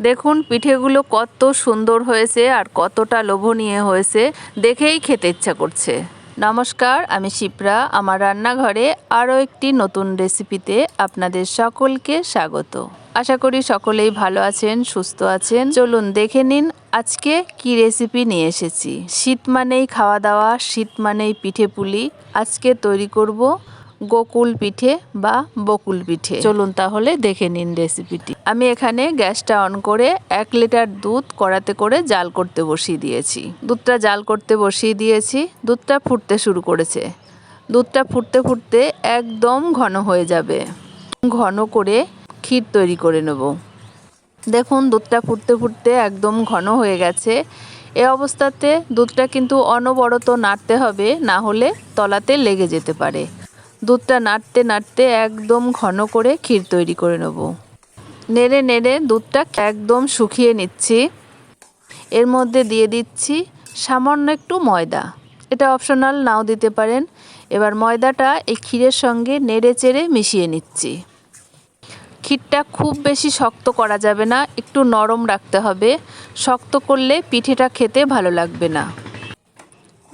দেখুন, পিঠেগুলো কত সুন্দর হয়েছে আর কতটা লোভনীয় হয়েছে। দেখেই খেতে ইচ্ছা করছে। নমস্কার, আমি শিপ্রা। আমার রান্নাঘরে আরও একটি নতুন রেসিপিতে আপনাদের সকলকে স্বাগত। আশা করি সকলেই ভালো আছেন, সুস্থ আছেন। চলুন দেখে নিন আজকে কি রেসিপি নিয়ে এসেছি। শীত মানেই খাওয়া দাওয়া, শীত মানেই পিঠে পুলি আজকে তৈরি করব গোকুল পিঠে বা বকুল পিঠে। চলুন তাহলে দেখে নিন রেসিপিটি আমি এখানে গ্যাসটা অন করে এক লিটার দুধ কড়াতে করে জাল করতে বসিয়ে দিয়েছি। দুধটা জাল করতে বসিয়ে দিয়েছি, দুধটা ফুটতে শুরু করেছে। দুধটা ফুটতে ফুটতে একদম ঘন হয়ে যাবে। ঘন করে ক্ষীর তৈরি করে নেব। দেখুন, দুধটা ফুটতে ফুটতে একদম ঘন হয়ে গেছে। এ অবস্থাতে দুধটা কিন্তু অনবরত নাড়তে হবে, না হলে তলাতে লেগে যেতে পারে। দুধটা নাড়তে নাড়তে একদম ঘন করে ক্ষীর তৈরি করে নেব। নেড়ে নেড়ে দুধটা একদম শুকিয়ে নিচ্ছি। এর মধ্যে দিয়ে দিচ্ছি সামান্য একটু ময়দা। এটা অপশনাল নাও দিতে পারেন। এবার ময়দাটা এই ক্ষীরের সঙ্গে নেড়ে চেড়ে মিশিয়ে নিচ্ছি। ক্ষীরটা খুব বেশি শক্ত করা যাবে না, একটু নরম রাখতে হবে। শক্ত করলে পিঠেটা খেতে ভালো লাগবে না।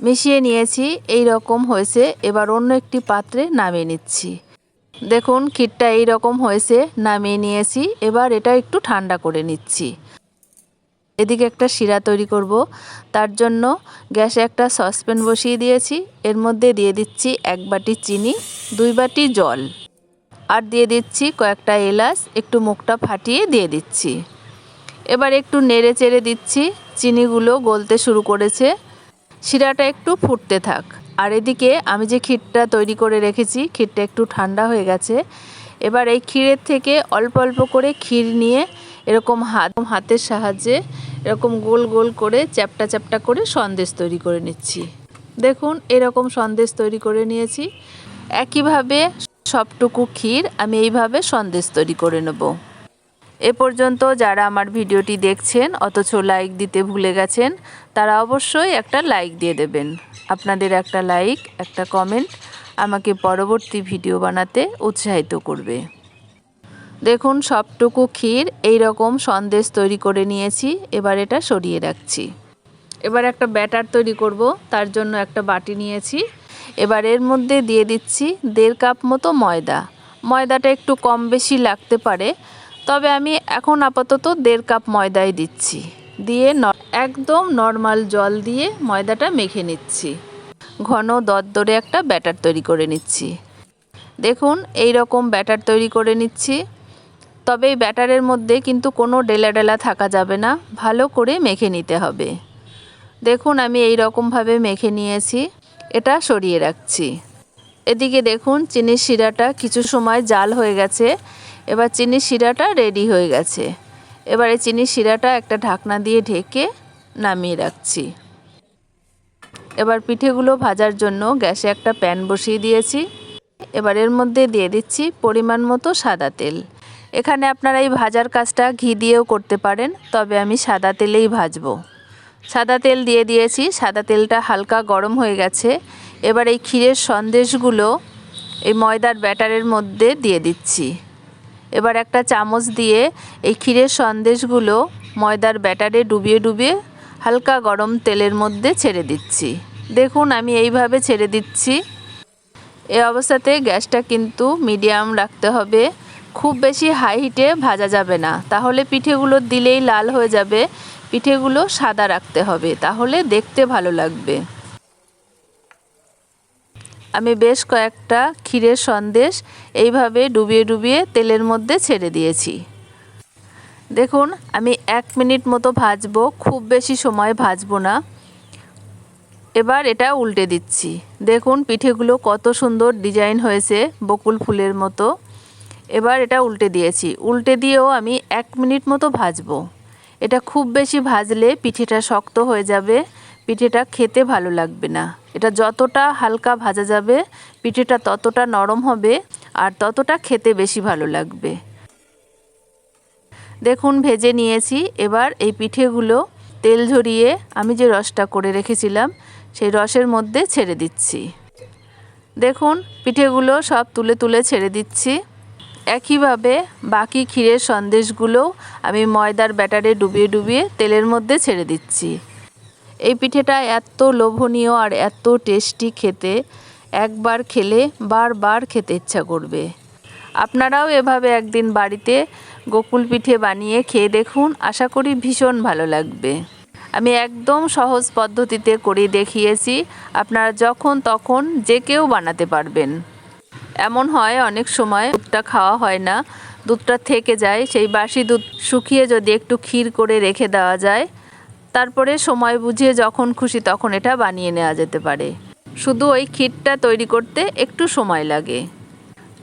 মিশিয়ে নিয়েছি এই রকম হয়েছে। এবার অন্য একটি পাত্রে নামিয়ে নিচ্ছি। দেখুন, ক্ষীরটা এই রকম হয়েছে, নামিয়ে নিয়েছি। এবার এটা একটু ঠান্ডা করে নিচ্ছি। এদিকে একটা শিরা তৈরি করব। তার জন্য গ্যাসে একটা সসপ্যান বসিয়ে দিয়েছি। এর মধ্যে দিয়ে দিচ্ছি এক বাটি চিনি, দুই বাটি জল। আর দিয়ে দিচ্ছি কয়েকটা এলাচ, একটু মুখটা ফাটিয়ে দিয়ে দিচ্ছি। এবার একটু নেড়ে চেড়ে দিচ্ছি। চিনিগুলো গলতে শুরু করেছে। শিরাটা একটু ফুটতে থাক। আর এদিকে আমি যে ক্ষীরটা তৈরি করে রেখেছি, ক্ষীরটা একটু ঠান্ডা হয়ে গেছে। এবার এই ক্ষীরের থেকে অল্প অল্প করে ক্ষীর নিয়ে এরকম হাত, হাতের সাহায্যে এরকম গোল গোল করে চ্যাপটা চ্যাপটা করে সন্দেশ তৈরি করে নিচ্ছি। দেখুন, এরকম সন্দেশ তৈরি করে নিয়েছি। একইভাবে সবটুকু ক্ষীর আমি এইভাবে সন্দেশ তৈরি করে নেব। এ পর্যন্ত যারা আমার ভিডিওটি দেখছেন, অথচ লাইক দিতে ভুলে গেছেন, তারা অবশ্যই একটা লাইক দিয়ে দেবেন। আপনাদের একটা লাইক একটা কমেন্ট আমাকে পরবর্তী ভিডিও বানাতে উৎসাহিত করবে। দেখুন, সবটুকু ক্ষীর এই রকম সন্দেশ তৈরি করে নিয়েছি, এবার এটা সরিয়ে রাখছি। এবার একটা ব্যাটার তৈরি করব, তার জন্য একটা বাটি নিয়েছি। এবার এর মধ্যে দিয়ে দিচ্ছি দেড় কাপ মতো ময়দা। ময়দাটা একটু কম বেশি লাগতে পারে তবে আমি এখন আপাতত দেড় কাপ ময়দাই দিচ্ছি। দিয়ে একদম নর্মাল জল দিয়ে ময়দাটা মেখে নিচ্ছি। ঘন দরদরে একটা ব্যাটার তৈরি করে নিচ্ছি। দেখুন, এই রকম ব্যাটার তৈরি করে নিচ্ছি। তবে এই ব্যাটারের মধ্যে কিন্তু কোনো ডেলা ডেলা থাকা যাবে না। ভালো করে মেখে নিতে হবে। দেখুন, আমি এই রকমভাবে মেখে নিয়েছি। এটা সরিয়ে রাখছি। এদিকে দেখুন, চিনির শিরাটা কিছু সময় জাল হয়ে গেছে। এবার চিনির শিরাটা রেডি হয়ে গেছে। এবারে চিনির শিরাটা একটা ঢাকনা দিয়ে ঢেকে নামিয়ে রাখছি। এবার পিঠেগুলো ভাজার জন্য গ্যাসে একটা প্যান বসিয়ে দিয়েছি। এবার এর মধ্যে দিয়ে দিচ্ছি পরিমাণ মতো সাদা তেল। এখানে আপনারা এই ভাজার কাজটা ঘি দিয়েও করতে পারেন, তবে আমি সাদা তেলেই ভাজবো। সাদা তেল দিয়ে দিয়েছি, সাদা তেলটা হালকা গরম হয়ে গেছে। এবার এই ক্ষীরের সন্দেশগুলো এই ময়দার ব্যাটারের মধ্যে দিয়ে দিচ্ছি। এবার একটা চামচ দিয়ে এই ক্ষীরের সন্দেশগুলো ময়দার ব্যাটারে ডুবিয়ে ডুবিয়ে হালকা গরম তেলের মধ্যে ছেড়ে দিচ্ছি। দেখুন, আমি এইভাবে ছেড়ে দিচ্ছি। এ অবস্থাতে গ্যাসটা কিন্তু মিডিয়াম রাখতে হবে। খুব বেশি হাই হিটে ভাজা যাবে না। তাহলে পিঠেগুলো দিলেই লাল হয়ে যাবে। পিঠেগুলো সাদা রাখতে হবে। তাহলে দেখতে ভালো লাগবে। আমি বেশ কয়েকটা ক্ষীরের সন্দেশ এইভাবে ডুবিয়ে ডুবিয়ে তেলের মধ্যে ছেড়ে দিয়েছি। দেখুন, আমি এক মিনিট মতো ভাজবো, খুব বেশি সময় ভাজবো না। এবার এটা উল্টে দিচ্ছি। দেখুন, পিঠেগুলো কত সুন্দর ডিজাইন হয়েছে বকুল ফুলের মতো। এবার এটা উল্টে দিয়েছি। উল্টে দিয়েও আমি এক মিনিট মতো ভাজবো। এটা খুব বেশি ভাজলে পিঠেটা শক্ত হয়ে যাবে। পিঠেটা খেতে ভালো লাগবে না। এটা যতটা হালকা ভাজা যাবে, পিঠেটা ততটা নরম হবে আর ততটা খেতে বেশি ভালো লাগবে। দেখুন, ভেজে নিয়েছি। এবার এই পিঠেগুলো তেল ঝরিয়ে আমি যে রসটা করে রেখেছিলাম, সেই রসের মধ্যে ছেড়ে দিচ্ছি। দেখুন, পিঠেগুলো সব তুলে তুলে ছেড়ে দিচ্ছি। একইভাবে বাকি ক্ষীরের সন্দেশগুলো আমি ময়দার ব্যাটারে ডুবিয়ে ডুবিয়ে তেলের মধ্যে ছেড়ে দিচ্ছি। এই পিঠেটা এত লোভনীয় আর এত টেস্টি খেতে। একবার খেলে বারবার খেতে ইচ্ছা করবে। আপনারাও এভাবে একদিন বাড়িতে গোকুল পিঠে বানিয়ে খেয়ে দেখুন। আশা করি ভীষণ ভালো লাগবে। আমি একদম সহজ পদ্ধতিতে করে দেখিয়েছি। আপনারা যখন তখন যে কেউ বানাতে পারবেন। এমন হয় অনেক সময় দুধটা খাওয়া হয় না। দুধটা থেকে যায়, সেই বাসি দুধ শুকিয়ে যদি একটু ক্ষীর করে রেখে দেওয়া যায় তারপরে সময় বুঝিয়ে যখন খুশি তখন এটা বানিয়ে নেওয়া যেতে পারে। শুধু ওই ক্ষীরটা তৈরি করতে একটু সময় লাগে।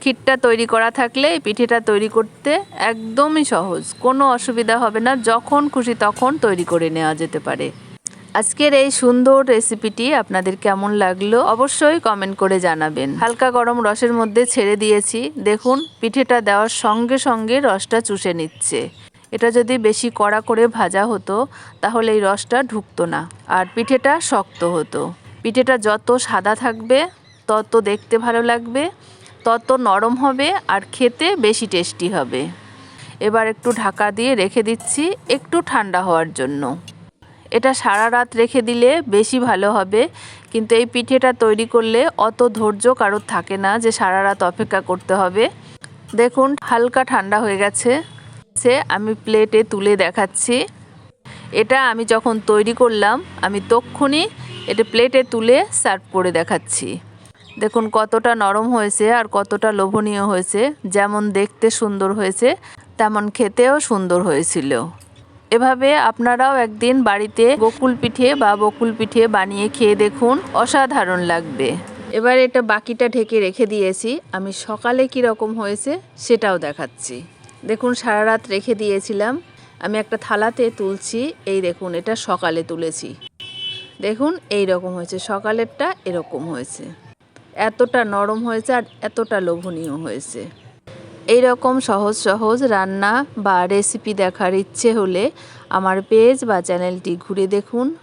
ক্ষীরটা তৈরি করা থাকলে এই পিঠেটা তৈরি করতে একদমই সহজ। কোনো অসুবিধা হবে না, যখন খুশি তখন তৈরি করে নেওয়া যেতে পারে। আজকের এই সুন্দর রেসিপিটি আপনাদের কেমন লাগল অবশ্যই কমেন্ট করে জানাবেন। হালকা গরম রসের মধ্যে ছেড়ে দিয়েছি। দেখুন, পিঠেটা দেওয়ার সঙ্গে সঙ্গে রসটা চুষে নিচ্ছে। এটা যদি বেশি কড়া করে ভাজা হতো, তাহলে এই রসটা ঢুকতো না। আর পিঠেটা শক্ত হতো। পিঠেটা যত সাদা থাকবে, তত দেখতে ভালো লাগবে, তত নরম হবে আর খেতে বেশি টেস্টি হবে। এবার একটু ঢাকা দিয়ে রেখে দিচ্ছি একটু ঠান্ডা হওয়ার জন্য। এটা সারা রাত রেখে দিলে বেশি ভালো হবে, কিন্তু এই পিঠেটা তৈরি করলে অত ধৈর্য কারোর থাকে না যে সারা রাত অপেক্ষা করতে হবে। দেখুন, হালকা ঠান্ডা হয়ে গেছে। আমি প্লেটে তুলে দেখাচ্ছি। এটা আমি যখন তৈরি করলাম, আমি তক্ষুনি এটা প্লেটে তুলে সার্ভ করে দেখাচ্ছি। দেখুন কতটা নরম হয়েছে আর কতটা লোভনীয় হয়েছে। যেমন দেখতে সুন্দর হয়েছে, তেমন খেতেও সুন্দর হয়েছিল। এভাবে আপনারাও একদিন বাড়িতে গোকুল পিঠে বা বকুল পিঠে বানিয়ে খেয়ে দেখুন, অসাধারণ লাগবে। এবার এটা বাকিটা ঢেকে রেখে দিয়েছি। আমি সকালে কি রকম হয়েছে, সেটাও দেখাচ্ছি। দেখুন, সারা রাত রেখে দিয়েছিলাম। আমি একটা থালাতে তুলছি, এই দেখুন, এটা সকালে তুলেছি। দেখুন, এই রকম হয়েছে, সকালেরটা এরকম হয়েছে। এতটা নরম হয়েছে আর এতটা লোভনীয় হয়েছে। এই রকম সহজ সহজ রান্না বা রেসিপি দেখার ইচ্ছে হলে আমার পেজ বা চ্যানেলটি ঘুরে দেখুন।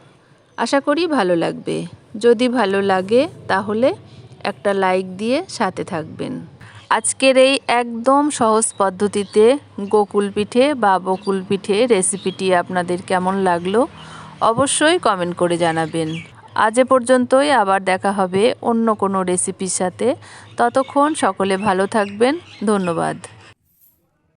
আশা করি ভালো লাগবে। যদি ভালো লাগে, তাহলে একটা লাইক দিয়ে সাথে থাকবেন। আজকের এই একদম সহজ পদ্ধতিতে গোকুল পিঠে বা বকুল পিঠে রেসিপিটি আপনাদের কেমন লাগল অবশ্যই কমেন্ট করে জানাবেন। আজ পর্যন্তই, আবার দেখা হবে অন্য কোনো রেসিপির সাথে। ততক্ষণ সকলে ভালো থাকবেন। ধন্যবাদ।